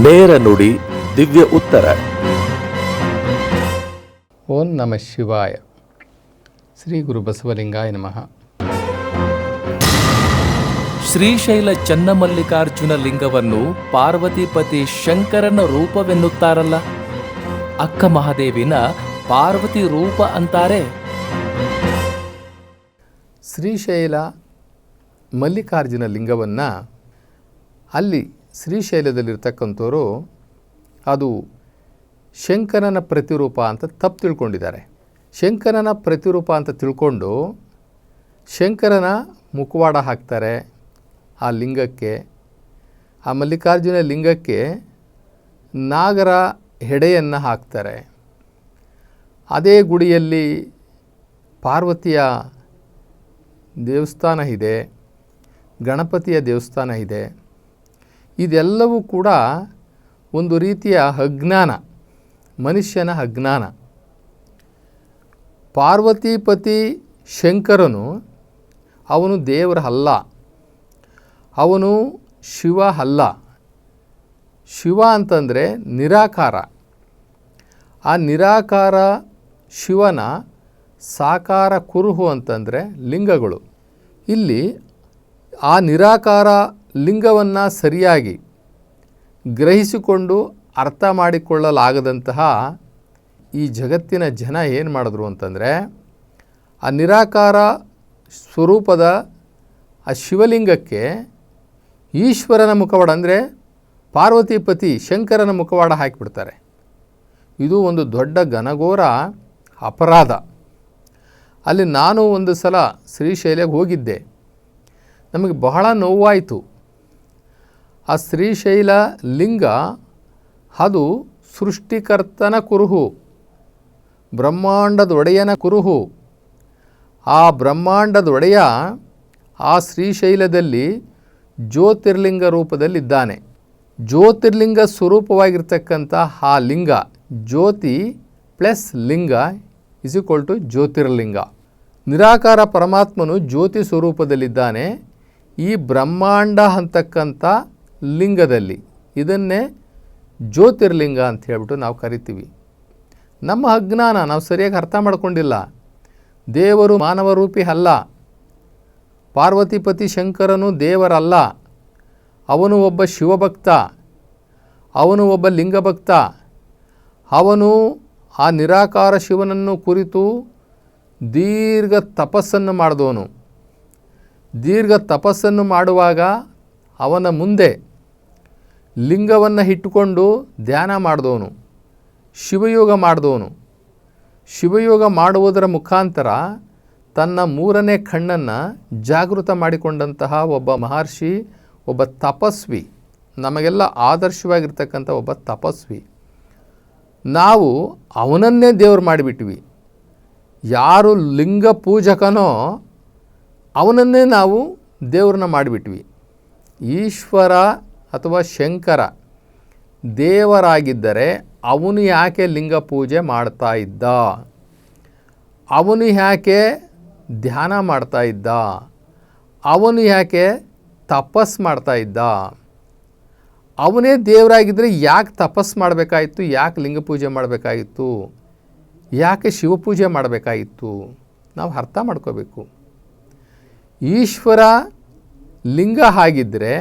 ನೇರ ನುಡಿ ದಿವ್ಯ ಉತ್ತರ. ಓಂ ನಮ ಶಿವಾಯ. ಶ್ರೀ ಗುರು ಬಸವಲಿಂಗಾಯ ನಮಃ. ಶ್ರೀಶೈಲ ಚನ್ನಮಲ್ಲಿಕಾರ್ಜುನ ಲಿಂಗವನ್ನು ಪಾರ್ವತಿಪತಿ ಶಂಕರನ ರೂಪವೆನ್ನುತ್ತಾರಲ್ಲ? ಅಕ್ಕ ಮಹಾದೇವಿನ ಪಾರ್ವತಿ ರೂಪ ಅಂತಾರೆ. ಶ್ರೀಶೈಲ ಮಲ್ಲಿಕಾರ್ಜುನ ಲಿಂಗವನ್ನು ಅಲ್ಲಿ ಶ್ರೀಶೈಲದಲ್ಲಿರ್ತಕ್ಕಂಥವರು ಅದು ಶಂಕರನ ಪ್ರತಿರೂಪ ಅಂತ ತಪ್ಪು ತಿಳ್ಕೊಂಡಿದ್ದಾರೆ. ಶಂಕರನ ಪ್ರತಿರೂಪ ಅಂತ ತಿಳ್ಕೊಂಡು ಶಂಕರನ ಮುಖವಾಡ ಹಾಕ್ತಾರೆ ಆ ಲಿಂಗಕ್ಕೆ. ಆ ಮಲ್ಲಿಕಾರ್ಜುನ ಲಿಂಗಕ್ಕೆ ನಾಗರ ಹೆಡೆಯನ್ನು ಹಾಕ್ತಾರೆ. ಅದೇ ಗುಡಿಯಲ್ಲಿ ಪಾರ್ವತಿಯ ದೇವಸ್ಥಾನ ಇದೆ, ಗಣಪತಿಯ ದೇವಸ್ಥಾನ ಇದೆ. ಇದೆಲ್ಲವೂ ಕೂಡ ಒಂದು ರೀತಿಯ ಅಜ್ಞಾನ, ಮನುಷ್ಯನ ಅಜ್ಞಾನ. ಪಾರ್ವತಿಪತಿ ಶಂಕರನು ಅವನು ದೇವರ ಅಲ್ಲ, ಅವನು ಶಿವ ಅಲ್ಲ. ಶಿವ ಅಂತಂದರೆ ನಿರಾಕಾರ. ಆ ನಿರಾಕಾರ ಶಿವನ ಸಾಕಾರ ಕುರುಹು ಅಂತಂದರೆ ಲಿಂಗಗಳು. ಇಲ್ಲಿ ಆ ನಿರಾಕಾರ ಲಿಂಗವನ್ನು ಸರಿಯಾಗಿ ಗ್ರಹಿಸಿಕೊಂಡು ಅರ್ಥ ಮಾಡಿಕೊಳ್ಳಲಾಗದಂತಹ ಈ ಜಗತ್ತಿನ ಜನ ಏನು ಮಾಡಿದ್ರು ಅಂತಂದರೆ, ಆ ನಿರಾಕಾರ ಸ್ವರೂಪದ ಆ ಶಿವಲಿಂಗಕ್ಕೆ ಈಶ್ವರನ ಮುಖವಾಡ, ಅಂದರೆ ಪಾರ್ವತಿಪತಿ ಶಂಕರನ ಮುಖವಾಡ ಹಾಕಿಬಿಡ್ತಾರೆ. ಇದು ಒಂದು ದೊಡ್ಡ ಘನಘೋರ ಅಪರಾಧ. ಅಲ್ಲಿ ನಾನು ಒಂದು ಸಲ ಶ್ರೀಶೈಲಿಗೆ ಹೋಗಿದ್ದೆ. ನಮಗೆ ಬಹಳ ನೋವಾಯಿತು. ಆ ಶ್ರೀಶೈಲ ಲಿಂಗ ಅದು ಸೃಷ್ಟಿಕರ್ತನ ಕುರುಹು ಬ್ರಹ್ಮಾಂಡದ ಒಡೆಯನ ಕುರುಹು. ಆ ಬ್ರಹ್ಮಾಂಡದ ಒಡೆಯ ಆ ಶ್ರೀಶೈಲದಲ್ಲಿ ಜ್ಯೋತಿರ್ಲಿಂಗ ರೂಪದಲ್ಲಿದ್ದಾನೆ. ಜ್ಯೋತಿರ್ಲಿಂಗ ಸ್ವರೂಪವಾಗಿರ್ತಕ್ಕಂಥ ಆ ಲಿಂಗ, ಜ್ಯೋತಿ ಪ್ಲಸ್ ಲಿಂಗ ಇಸ್ ಈಕ್ವಲ್ ಟು ಜ್ಯೋತಿರ್ಲಿಂಗ. ನಿರಾಕಾರ ಪರಮಾತ್ಮನು ಜ್ಯೋತಿ ಸ್ವರೂಪದಲ್ಲಿದ್ದಾನೆ. ಈ ಬ್ರಹ್ಮಾಂಡ ಅಂತಕ್ಕಂಥ ಲಿಂಗದಲ್ಲಿ. ಇದನ್ನೇ ಜ್ಯೋತಿರ್ಲಿಂಗ ಅಂತ ಹೇಳ್ಬಿಟ್ಟು ನಾವು ಕರಿತೀವಿ. ನಮ್ಮ ಅಜ್ಞಾನ ನಾವು ಸರಿಯಾಗಿ ಅರ್ಥ ಮಾಡಿಕೊಂಡಿಲ್ಲ. ದೇವರು ಮಾನವ ರೂಪಿ ಅಲ್ಲ. ಪಾರ್ವತಿಪತಿ ಶಂಕರನು ದೇವರಲ್ಲ. ಅವನು ಒಬ್ಬ ಶಿವಭಕ್ತ. ಅವನು ಒಬ್ಬ ಲಿಂಗಭಕ್ತ. ಅವನು ಆ ನಿರಾಕಾರ ಶಿವನನ್ನು ಕುರಿತು ದೀರ್ಘ ತಪಸ್ಸನ್ನು ಮಾಡಿದವನು. ದೀರ್ಘ ತಪಸ್ಸನ್ನು ಮಾಡುವಾಗ ಅವನ ಮುಂದೆ ಲಿಂಗವನ್ನು ಇಟ್ಟುಕೊಂಡು ಧ್ಯಾನ ಮಾಡಿದವನು, ಶಿವಯೋಗ ಮಾಡಿದವನು. ಶಿವಯೋಗ ಮಾಡುವುದರ ಮುಖಾಂತರ ತನ್ನ ಮೂರನೇ ಕಣ್ಣನ್ನು ಜಾಗೃತ ಮಾಡಿಕೊಂಡಂತಹ ಒಬ್ಬ ಮಹರ್ಷಿ, ಒಬ್ಬ ತಪಸ್ವಿ, ನಮಗೆಲ್ಲ ಆದರ್ಶವಾಗಿರ್ತಕ್ಕಂಥ ಒಬ್ಬ ತಪಸ್ವಿ. ನಾವು ಅವನನ್ನೇ ದೇವರು ಮಾಡಿಬಿಟ್ವಿ. ಯಾರು ಲಿಂಗ ಪೂಜಕನೋ ಅವನನ್ನೇ ನಾವು ದೇವ್ರನ್ನ ಮಾಡಿಬಿಟ್ವಿ. ಈಶ್ವರ ಅಥವಾ ಶಂಕರ ದೇವರಾಗಿದ್ದರೆ ಅವನು ಯಾಕೆ ಲಿಂಗ ಪೂಜೆ ಮಾಡ್ತಾ ಇದ್ದ? ಅವನು ಯಾಕೆ ಧ್ಯಾನ ಮಾಡ್ತಾ ಇದ್ದ? ಅವನು ಯಾಕೆ ತಪಸ್ ಮಾಡ್ತಾ ಇದ್ದ? ಅವನೇ ದೇವರಾಗಿದ್ದರೆ ಯಾಕೆ ತಪಸ್ ಮಾಡಬೇಕಾಗಿತ್ತು ಯಾಕೆ ಲಿಂಗ ಪೂಜೆ ಮಾಡಬೇಕಾಗಿತ್ತು ಯಾಕೆ ಶಿವಪೂಜೆ ಮಾಡಬೇಕಾಗಿತ್ತು ನಾವು ಅರ್ಥ ಮಾಡ್ಕೋಬೇಕು. ಈಶ್ವರ ಲಿಂಗ ಆಗಿದ್ದರೆ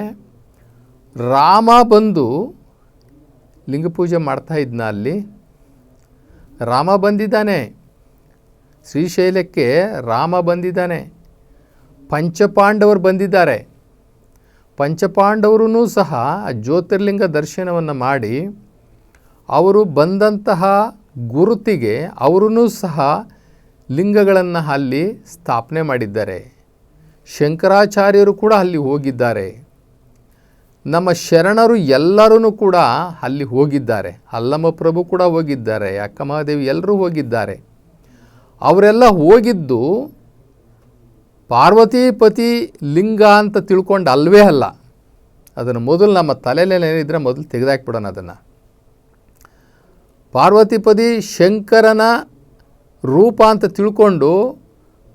ರಾಮ ಬಂದು ಲಿಂಗ ಪೂಜೆ ಮಾಡ್ತಾ ಇದ್ನ ಅಲ್ಲಿ. ರಾಮ ಬಂದಿದ್ದಾನೆ. ಶ್ರೀಶೈಲಕ್ಕೆ ರಾಮ ಬಂದಿದ್ದಾನೆ. ಪಂಚಪಾಂಡವರು ಬಂದಿದ್ದಾರೆ. ಪಂಚಪಾಂಡವರೂ ಸಹ ಜ್ಯೋತಿರ್ಲಿಂಗ ದರ್ಶನವನ್ನು ಮಾಡಿ ಅವರು ಬಂದಂತಹ ಗುರುತಿಗೆ ಅವರೂ ಸಹ ಲಿಂಗಗಳನ್ನು ಅಲ್ಲಿ ಸ್ಥಾಪನೆ ಮಾಡಿದ್ದಾರೆ. ಶಂಕರಾಚಾರ್ಯರು ಕೂಡ ಅಲ್ಲಿ ಹೋಗಿದ್ದಾರೆ. ನಮ್ಮ ಶರಣರು ಎಲ್ಲರೂ ಕೂಡ ಅಲ್ಲಿ ಹೋಗಿದ್ದಾರೆ. ಅಲ್ಲಮ್ಮ ಪ್ರಭು ಕೂಡ ಹೋಗಿದ್ದಾರೆ. ಅಕ್ಕ ಮಹಾದೇವಿ ಎಲ್ಲರೂ ಹೋಗಿದ್ದಾರೆ. ಅವರೆಲ್ಲ ಹೋಗಿದ್ದು ಪಾರ್ವತಿಪತಿ ಲಿಂಗ ಅಂತ ತಿಳ್ಕೊಂಡು ಅಲ್ವೇ ಅಲ್ಲ. ಅದನ್ನು ಮೊದಲು ನಮ್ಮ ತಲೆಯಲ್ಲಿ ಏನಿದ್ರೆ ಮೊದಲು ತೆಗೆದಾಕ್ಬಿಡೋಣ ಅದನ್ನು. ಪಾರ್ವತಿಪತಿ ಶಂಕರನ ರೂಪ ಅಂತ ತಿಳ್ಕೊಂಡು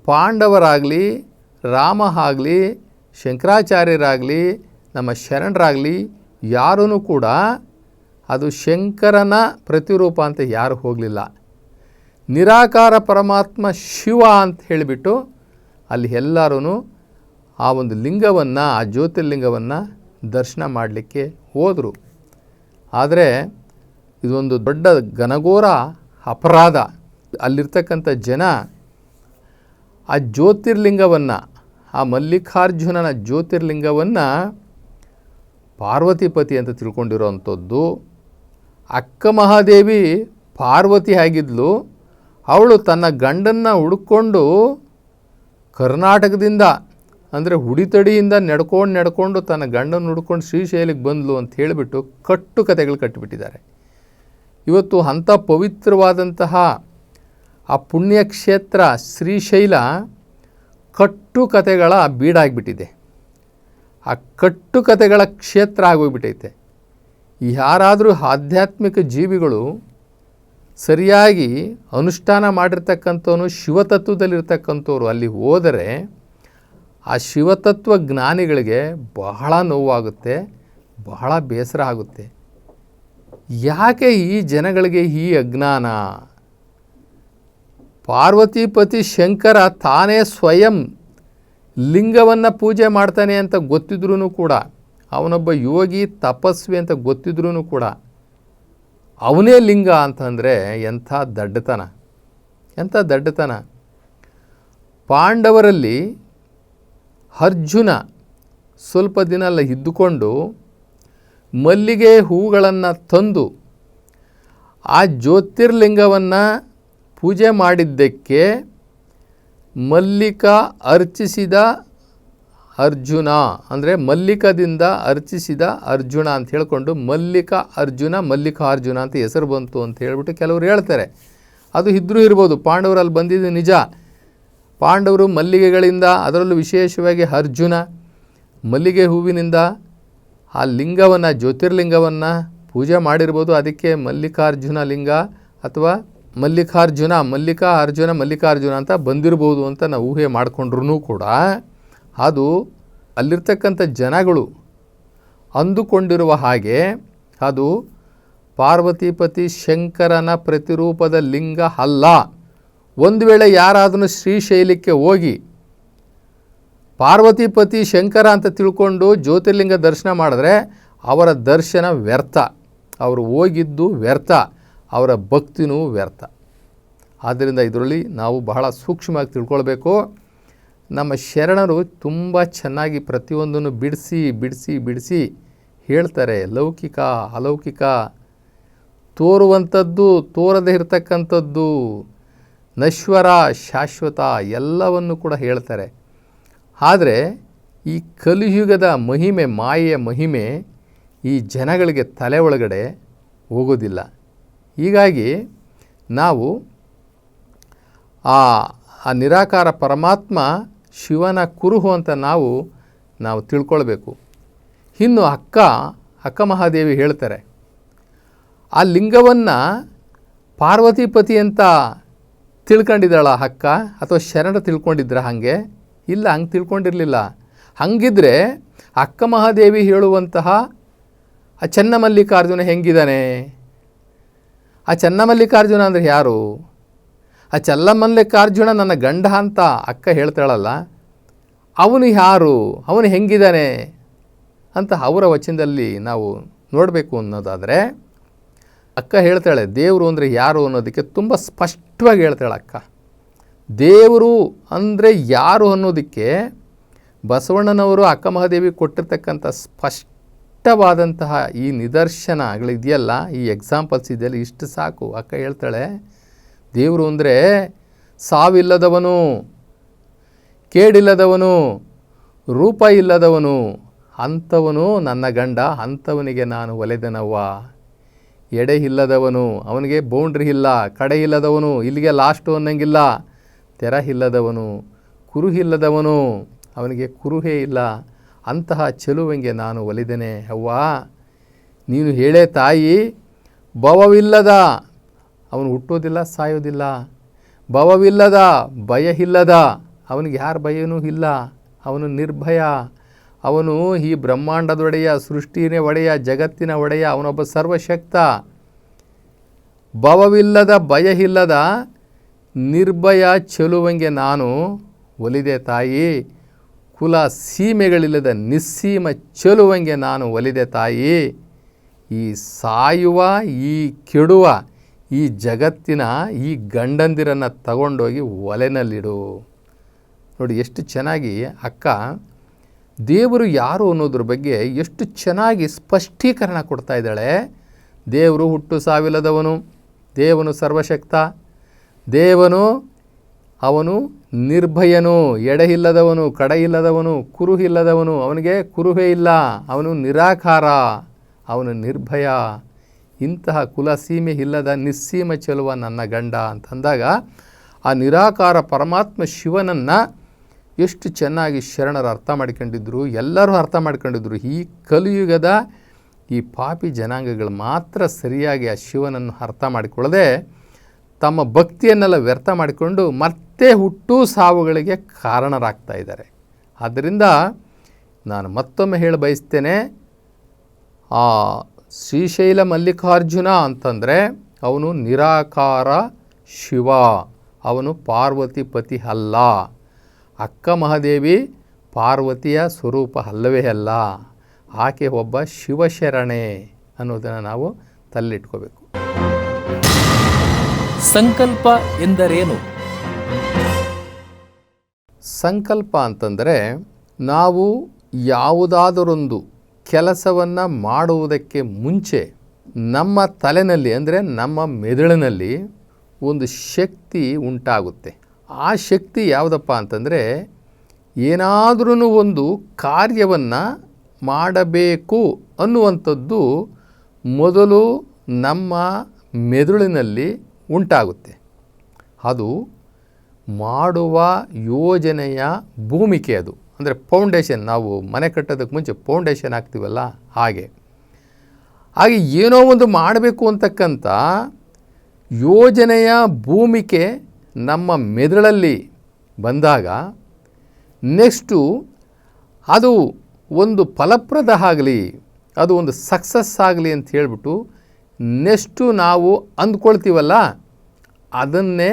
ಪಾಂಡವರಾಗಲಿ, ರಾಮ ಆಗಲಿ, ಶಂಕರಾಚಾರ್ಯರಾಗಲಿ ನಮ್ಮ ಶರಣರಾಗಲಿ ಯಾರೂ ಕೂಡ ಅದು ಶಂಕರನ ಪ್ರತಿರೂಪ ಅಂತ ಯಾರು ಹೋಗಲಿಲ್ಲ. ನಿರಾಕಾರ ಪರಮಾತ್ಮ ಶಿವ ಅಂತ ಹೇಳಿಬಿಟ್ಟು ಅಲ್ಲಿ ಎಲ್ಲರೂ ಆ ಒಂದು ಲಿಂಗವನ್ನು, ಆ ಜ್ಯೋತಿರ್ಲಿಂಗವನ್ನು ದರ್ಶನ ಮಾಡಲಿಕ್ಕೆ ಹೋದರು. ಆದರೆ ಇದೊಂದು ದೊಡ್ಡ ಘನಘೋರ ಅಪರಾಧ. ಅಲ್ಲಿರ್ತಕ್ಕಂಥ ಜನ ಆ ಜ್ಯೋತಿರ್ಲಿಂಗವನ್ನು, ಆ ಮಲ್ಲಿಕಾರ್ಜುನನ ಜ್ಯೋತಿರ್ಲಿಂಗವನ್ನು ಪಾರ್ವತಿಪತಿ ಅಂತ ತಿಳ್ಕೊಂಡಿರೋವಂಥದ್ದು ಅಕ್ಕ ಮಹಾದೇವಿ ಪಾರ್ವತಿ ಆಗಿದ್ಲು, ಅವಳು ತನ್ನ ಗಂಡನ್ನು ಹುಡುಕೊಂಡು ಕರ್ನಾಟಕದಿಂದ, ಅಂದರೆ ಹುಡಿತಡಿಯಿಂದ ನಡ್ಕೊಂಡು ನಡ್ಕೊಂಡು ತನ್ನ ಗಂಡನ ಹುಡ್ಕೊಂಡು ಶ್ರೀಶೈಲಿಗೆ ಬಂದ್ಲು ಅಂತ ಹೇಳಿಬಿಟ್ಟು ಕಟ್ಟು ಕಥೆಗಳು ಕಟ್ಟಿಬಿಟ್ಟಿದ್ದಾರೆ. ಇವತ್ತು ಅಂಥ ಪವಿತ್ರವಾದಂತಹ ಆ ಪುಣ್ಯಕ್ಷೇತ್ರ ಶ್ರೀಶೈಲ ಕಟ್ಟು ಕಥೆಗಳ ಬೀಡಾಗಿಬಿಟ್ಟಿದೆ. ಆ ಕಟ್ಟು ಕಥೆಗಳ ಕ್ಷೇತ್ರ ಆಗೋಗ್ಬಿಟ್ಟೈತೆ. ಯಾರಾದರೂ ಆಧ್ಯಾತ್ಮಿಕ ಜೀವಿಗಳು ಸರಿಯಾಗಿ ಅನುಷ್ಠಾನ ಮಾಡಿರ್ತಕ್ಕಂಥವನು ಶಿವತತ್ವದಲ್ಲಿರ್ತಕ್ಕಂಥವ್ರು ಅಲ್ಲಿ ಹೋದರೆ ಆ ಶಿವತತ್ವ ಜ್ಞಾನಿಗಳಿಗೆ ಬಹಳ ನೋವಾಗುತ್ತೆ, ಬಹಳ ಬೇಸರ ಆಗುತ್ತೆ. ಯಾಕೆ ಈ ಜನಗಳಿಗೆ ಈ ಅಜ್ಞಾನ? ಪಾರ್ವತಿಪತಿ ಶಂಕರ ತಾನೇ ಸ್ವಯಂ ಲಿಂಗವನ್ನು ಪೂಜೆ ಮಾಡ್ತಾನೆ ಅಂತ ಗೊತ್ತಿದ್ರೂ ಕೂಡ, ಅವನೊಬ್ಬ ಯೋಗಿ ತಪಸ್ವಿ ಅಂತ ಗೊತ್ತಿದ್ರೂ ಕೂಡ, ಅವನೇ ಲಿಂಗ ಅಂತಂದರೆ ಎಂಥ ದಡ್ಡತನ ಎಂಥ ದಡ್ಡತನ. ಪಾಂಡವರಲ್ಲಿ ಅರ್ಜುನ ಸ್ವಲ್ಪ ದಿನ ಎಲ್ಲ ಇದ್ದುಕೊಂಡು ಮಲ್ಲಿಗೆ ಹೂಗಳನ್ನು ತಂದು ಆ ಜ್ಯೋತಿರ್ಲಿಂಗವನ್ನು ಪೂಜೆ ಮಾಡಿದ್ದಕ್ಕೆ ಮಲ್ಲಿಕ ಅರ್ಚಿಸಿದ ಅರ್ಜುನ, ಅಂದರೆ ಮಲ್ಲಿಕದಿಂದ ಅರ್ಚಿಸಿದ ಅರ್ಜುನ ಅಂತ ಹೇಳಿಕೊಂಡು ಮಲ್ಲಿಕ ಅರ್ಜುನ ಮಲ್ಲಿಕಾರ್ಜುನ ಅಂತ ಹೆಸರು ಬಂತು ಅಂತ ಹೇಳಿಬಿಟ್ಟು ಕೆಲವರು ಹೇಳ್ತಾರೆ. ಅದು ಇದ್ದರೂ ಇರ್ಬೋದು. ಪಾಂಡವರಲ್ಲಿ ಬಂದಿದ್ದು ನಿಜ. ಪಾಂಡವರು ಮಲ್ಲಿಗೆಗಳಿಂದ, ಅದರಲ್ಲೂ ವಿಶೇಷವಾಗಿ ಅರ್ಜುನ ಮಲ್ಲಿಗೆ ಹೂವಿನಿಂದ ಆ ಲಿಂಗವನ್ನು, ಜ್ಯೋತಿರ್ಲಿಂಗವನ್ನು ಪೂಜೆ ಮಾಡಿರ್ಬೋದು. ಅದಕ್ಕೆ ಮಲ್ಲಿಕಾರ್ಜುನ ಲಿಂಗ ಅಥವಾ ಮಲ್ಲಿಕಾರ್ಜುನ ಮಲ್ಲಿಕಾ ಅರ್ಜುನ ಮಲ್ಲಿಕಾರ್ಜುನ ಅಂತ ಬಂದಿರ್ಬೋದು ಅಂತ ನಾವು ಊಹೆ ಮಾಡಿಕೊಂಡ್ರೂ ಕೂಡ ಅದು ಅಲ್ಲಿರ್ತಕ್ಕಂಥ ಜನಗಳು ಅಂದುಕೊಂಡಿರುವ ಹಾಗೆ ಅದು ಪಾರ್ವತಿಪತಿ ಶಂಕರನ ಪ್ರತಿರೂಪದ ಲಿಂಗ ಅಲ್ಲ. ಒಂದು ವೇಳೆ ಯಾರಾದರೂ ಶ್ರೀಶೈಲಕ್ಕೆ ಹೋಗಿ ಪಾರ್ವತಿಪತಿ ಶಂಕರ ಅಂತ ತಿಳ್ಕೊಂಡು ಜ್ಯೋತಿರ್ಲಿಂಗ ದರ್ಶನ ಮಾಡಿದ್ರೆ ಅವರ ದರ್ಶನ ವ್ಯರ್ಥ. ಅವರು ಹೋಗಿದ್ದು ವ್ಯರ್ಥ. ಅವರ ಭಕ್ತಿನೂ ವ್ಯರ್ಥ. ಆದ್ದರಿಂದ ಇದರಲ್ಲಿ ನಾವು ಬಹಳ ಸೂಕ್ಷ್ಮವಾಗಿ ತಿಳ್ಕೊಳ್ಬೇಕು. ನಮ್ಮ ಶರಣರು ತುಂಬ ಚೆನ್ನಾಗಿ ಪ್ರತಿಯೊಂದನ್ನು ಬಿಡಿಸಿ ಬಿಡಿಸಿ ಬಿಡಿಸಿ ಹೇಳ್ತಾರೆ. ಲೌಕಿಕ, ಅಲೌಕಿಕ, ತೋರುವಂಥದ್ದು, ತೋರದೇ ಇರತಕ್ಕಂಥದ್ದು, ನಶ್ವರ, ಶಾಶ್ವತ ಎಲ್ಲವನ್ನು ಕೂಡ ಹೇಳ್ತಾರೆ. ಆದರೆ ಈ ಕಲಿಯುಗದ ಮಹಿಮೆ, ಮಾಯೆಯ ಮಹಿಮೆ ಈ ಜನಗಳಿಗೆ ತಲೆ ಒಳಗಡೆ ಹೋಗೋದಿಲ್ಲ. ಹೀಗಾಗಿ ನಾವು ಆ ಆ ನಿರಾಕಾರ ಪರಮಾತ್ಮ ಶಿವನ ಕುರುಹು ಅಂತ ನಾವು ನಾವು ತಿಳ್ಕೊಳ್ಬೇಕು. ಇನ್ನು ಅಕ್ಕ ಅಕ್ಕ ಮಹಾದೇವಿ ಹೇಳ್ತಾರೆ, ಆ ಲಿಂಗವನ್ನು ಪಾರ್ವತಿಪತಿ ಅಂತ ತಿಳ್ಕೊಂಡಿದ್ದಾಳ ಅಕ್ಕ, ಅಥವಾ ಶರಣ ತಿಳ್ಕೊಂಡಿದ್ರ ಹಾಗೆ? ಇಲ್ಲ, ಹಂಗೆ ತಿಳ್ಕೊಂಡಿರಲಿಲ್ಲ. ಹಂಗಿದ್ರೆ ಅಕ್ಕ ಮಹಾದೇವಿ ಹೇಳುವಂತಹ, ಆ ಚನ್ನಮಲ್ಲಿಕಾರ್ಜುನ ಹೆಂಗಿದ್ದಾನೆ? ಆ ಚನ್ನಮಲ್ಲಿಕಾರ್ಜುನ ಅಂದರೆ ಯಾರು? ಆ ಚಲ್ಲಮಲ್ಲಿಕಾರ್ಜುನ ನನ್ನ ಗಂಡ ಅಂತ ಅಕ್ಕ ಹೇಳ್ತಾಳಲ್ಲ, ಅವನು ಯಾರು? ಅವನು ಹೆಂಗಿದ್ದಾನೆ ಅಂತ ಅವರ ವಚನದಲ್ಲಿ ನಾವು ನೋಡಬೇಕು ಅನ್ನೋದಾದರೆ, ಅಕ್ಕ ಹೇಳ್ತಾಳೆ, ದೇವರು ಅಂದರೆ ಯಾರು ಅನ್ನೋದಕ್ಕೆ ತುಂಬ ಸ್ಪಷ್ಟವಾಗಿ ಹೇಳ್ತಾಳೆ ಅಕ್ಕ. ದೇವರು ಅಂದರೆ ಯಾರು ಅನ್ನೋದಕ್ಕೆ ಬಸವಣ್ಣನವರು ಅಕ್ಕ ಮಹಾದೇವಿ ಕೊಟ್ಟಿರ್ತಕ್ಕಂಥ ಸ್ಪಷ್ಟವಾದಂತಹ ಈ ನಿದರ್ಶನಗಳಿದೆಯಲ್ಲ ಈ ಎಕ್ಸಾಂಪಲ್ಸ್ ಇದೆಯಲ್ಲ, ಇಷ್ಟು ಸಾಕು. ಅಕ್ಕ ಹೇಳ್ತಾಳೆ, ದೇವರು ಅಂದರೆ ಸಾವಿಲ್ಲದವನು, ಕೇಡಿಲ್ಲದವನು, ರೂಪ ಇಲ್ಲದವನು, ಅಂಥವನು ನನ್ನ ಗಂಡ, ಅಂಥವನಿಗೆ ನಾನು ಒಲೆದನವ್ವ. ಎಡೆ ಇಲ್ಲದವನು, ಅವನಿಗೆ ಬೌಂಡ್ರಿ ಇಲ್ಲ, ಕಡೆ ಇಲ್ಲದವನು, ಇಲ್ಲಿಗೆ ಲಾಸ್ಟು ಅನ್ನಂಗಿಲ್ಲ. ತೆರ ಇಲ್ಲದವನು ಕುರುಹಿಲ್ಲದವನು ಅವನಿಗೆ ಕುರುಹೇ ಇಲ್ಲ. ಅಂತಹ ಚೆಲುವಂಗೆ ನಾನು ಒಲಿದೆನೆ. ಅವ್ವ, ನೀನು ಹೇಳೇ ತಾಯಿ, ಭವವಿಲ್ಲದ. ಅವನು ಹುಟ್ಟೋದಿಲ್ಲ, ಸಾಯೋದಿಲ್ಲ. ಭವವಿಲ್ಲದ ಭಯ ಇಲ್ಲದ ಅವನಿಗೆ ಯಾರ ಭಯನೂ ಇಲ್ಲ. ಅವನು ನಿರ್ಭಯ. ಅವನು ಈ ಬ್ರಹ್ಮಾಂಡದೊಡೆಯ, ಸೃಷ್ಟಿನೇ ಒಡೆಯ, ಜಗತ್ತಿನ ಒಡೆಯ, ಅವನೊಬ್ಬ ಸರ್ವಶಕ್ತ. ಭವವಿಲ್ಲದ ಭಯ ಇಲ್ಲದ ನಿರ್ಭಯ ಚೆಲುವಂಗೆ ನಾನು ಒಲಿದೆ ತಾಯಿ. ಕುಲ ಸೀಮೆಗಳಿಲ್ಲದ ನಿಸ್ಸೀಮ ಚೆಲುವಂಗೆ ನಾನು ಒಲಿದೆ ತಾಯಿ. ಈ ಸಾಯುವ, ಈ ಕೆಡುವ, ಈ ಜಗತ್ತಿನ, ಈ ಗಂಡಂದಿರನ್ನು ತಗೊಂಡೋಗಿ ಒಲೆನಲ್ಲಿಡು. ನೋಡಿ, ಎಷ್ಟು ಚೆನ್ನಾಗಿ ಅಕ್ಕ, ದೇವರು ಯಾರು ಅನ್ನೋದ್ರ ಬಗ್ಗೆ ಎಷ್ಟು ಚೆನ್ನಾಗಿ ಸ್ಪಷ್ಟೀಕರಣ ಕೊಡ್ತಾ ಇದ್ದಾಳೆ. ದೇವರು ಹುಟ್ಟು ಸಾವಿಲ್ಲದವನು ದೇವನು ಸರ್ವಶಕ್ತ, ದೇವನು ಅವನು ನಿರ್ಭಯನು ಎಡೆ ಇಲ್ಲದವನು ಕಡ ಇಲ್ಲದವನು ಕುರು ಇಲ್ಲದವನು ಅವನಿಗೆ ಕುರುಹೇ ಇಲ್ಲ, ಅವನು ನಿರಾಕಾರ, ಅವನು ನಿರ್ಭಯ. ಇಂತಹ ಕುಲ ಸೀಮೆ ಇಲ್ಲದ ನಿಸ್ಸೀಮ ಚೆಲುವ ನನ್ನ ಗಂಡ ಅಂತಂದಾಗ ಆ ನಿರಾಕಾರ ಪರಮಾತ್ಮ ಶಿವನನ್ನು ಎಷ್ಟು ಚೆನ್ನಾಗಿ ಶರಣರು ಅರ್ಥ ಮಾಡ್ಕೊಂಡಿದ್ರು, ಎಲ್ಲರೂ ಅರ್ಥ ಮಾಡ್ಕೊಂಡಿದ್ರು, ಈ ಕಲಿಯುಗದ ಈ ಪಾಪಿ ಜನಾಂಗಗಳು ಮಾತ್ರ ಸರಿಯಾಗಿ ಆ ಶಿವನನ್ನು ಅರ್ಥ ಮಾಡಿಕೊಳ್ಳದೆ ತಮ್ಮ ಭಕ್ತಿಯನ್ನೆಲ್ಲ ವ್ಯರ್ಥ ಮಾಡಿಕೊಂಡು ಮತ್ತೆ ಹುಟ್ಟು ಸಾವುಗಳಿಗೆ ಕಾರಣರಾಗ್ತಾ ಇದ್ದಾರೆ. ಆದ್ದರಿಂದ ನಾನು ಮತ್ತೊಮ್ಮೆ ಹೇಳ ಬಯಸ್ತೇನೆ, ಆ ಶ್ರೀಶೈಲ ಮಲ್ಲಿಕಾರ್ಜುನ ಅಂತಂದರೆ ಅವನು ನಿರಾಕಾರ ಶಿವ, ಅವನು ಪಾರ್ವತಿ ಪತಿ ಅಲ್ಲ. ಅಕ್ಕ ಮಹಾದೇವಿ ಪಾರ್ವತಿಯ ಸ್ವರೂಪ ಅಲ್ಲವೇ ಅಲ್ಲ. ಆಕೆ ಒಬ್ಬ ಶಿವಶರಣೆ ಅನ್ನೋದನ್ನು ನಾವು ತಲ್ಲಿಟ್ಕೋಬೇಕು. ಸಂಕಲ್ಪ ಎಂದರೇನು? ಸಂಕಲ್ಪ ಅಂತಂದರೆ ನಾವು ಯಾವುದಾದರೊಂದು ಕೆಲಸವನ್ನು ಮಾಡುವುದಕ್ಕೆ ಮುಂಚೆ ನಮ್ಮ ತಲೆನಲ್ಲಿ, ಅಂದರೆ ನಮ್ಮ ಮೆದುಳಿನಲ್ಲಿ ಒಂದು ಶಕ್ತಿ ಉಂಟಾಗುತ್ತೆ. ಆ ಶಕ್ತಿ ಯಾವುದಪ್ಪ ಅಂತಂದರೆ ಏನಾದ್ರೂ ಒಂದು ಕಾರ್ಯವನ್ನು ಮಾಡಬೇಕು ಅನ್ನುವಂಥದ್ದು ಮೊದಲು ನಮ್ಮ ಮೆದುಳಿನಲ್ಲಿ ಉಂಟಾಗುತ್ತೆ. ಅದು ಮಾಡುವ ಯೋಜನೆಯ ಭೂಮಿಕೆ ಅದು. ಅಂದರೆ ಫೌಂಡೇಶನ್ ನಾವು ಮನೆ ಕಟ್ಟೋದಕ್ಕೆ ಮುಂಚೆ ಫೌಂಡೇಶನ್ ಹಾಕ್ತೀವಲ್ಲ ಹಾಗೆ. ಹಾಗೆ ಏನೋ ಒಂದು ಮಾಡಬೇಕು ಅಂತಕ್ಕಂಥ ಯೋಜನೆಯ ಭೂಮಿಕೆ ನಮ್ಮ ಮೆದುಳಲ್ಲಿ ಬಂದಾಗ ನೆಕ್ಸ್ಟು ಅದು ಒಂದು ಫಲಪ್ರದ ಆಗಲಿ, ಅದು ಒಂದು ಸಕ್ಸಸ್ ಆಗಲಿ ಅಂತ ಹೇಳ್ಬಿಟ್ಟು ನೆಕ್ಸ್ಟು ನಾವು ಅಂದ್ಕೊಳ್ತೀವಲ್ಲ, ಅದನ್ನೇ